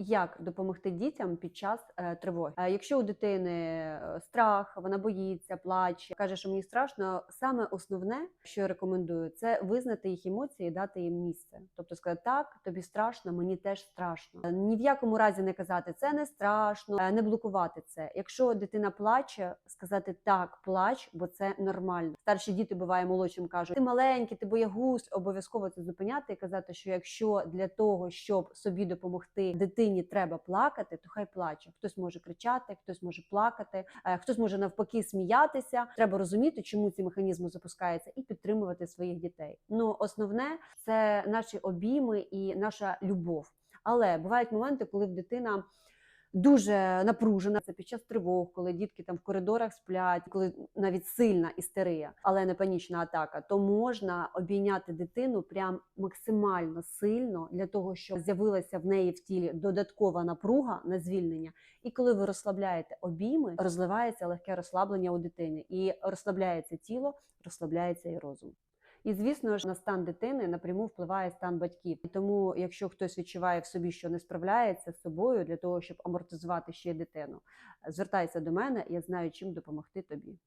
Як допомогти дітям під час е, тривоги? Е, Якщо у дитини е, страх, вона боїться, плаче, каже, що мені страшно. Саме основне, що я рекомендую, це визнати їх емоції, і дати їм місце. Тобто сказати, так, тобі страшно, мені теж страшно. Ні в якому разі не казати це не страшно, не блокувати це. Якщо дитина плаче, сказати так, плач, бо це нормально. Старші діти буває молодшим кажуть, ти маленький, ти боягуз. Обов'язково це зупиняти і казати, що якщо для того, щоб собі допомогти дитині, треба плакати, то хай плаче. Хтось може кричати, хтось може плакати, е, хтось може навпаки сміятися. Треба розуміти, чому ці механізми запускаються, і підтримувати своїх дітей. Ну основне це наші обійми і наша любов. Але бувають моменти, коли в дитина дуже напружена. Це під час тривог, коли дітки там в коридорах сплять, коли навіть сильна істерія, але не панічна атака, то можна обійняти дитину прям максимально сильно для того, щоб з'явилася в неї в тілі додаткова напруга на звільнення. І коли ви розслабляєте обійми, розливається легке розслаблення у дитини, і розслабляється тіло, розслабляється і розум. І звісно ж на стан дитини напряму впливає стан батьків. І тому, якщо хтось відчуває в собі, що не справляється з собою для того, щоб амортизувати ще дитину, звертайся до мене, я знаю, чим допомогти тобі.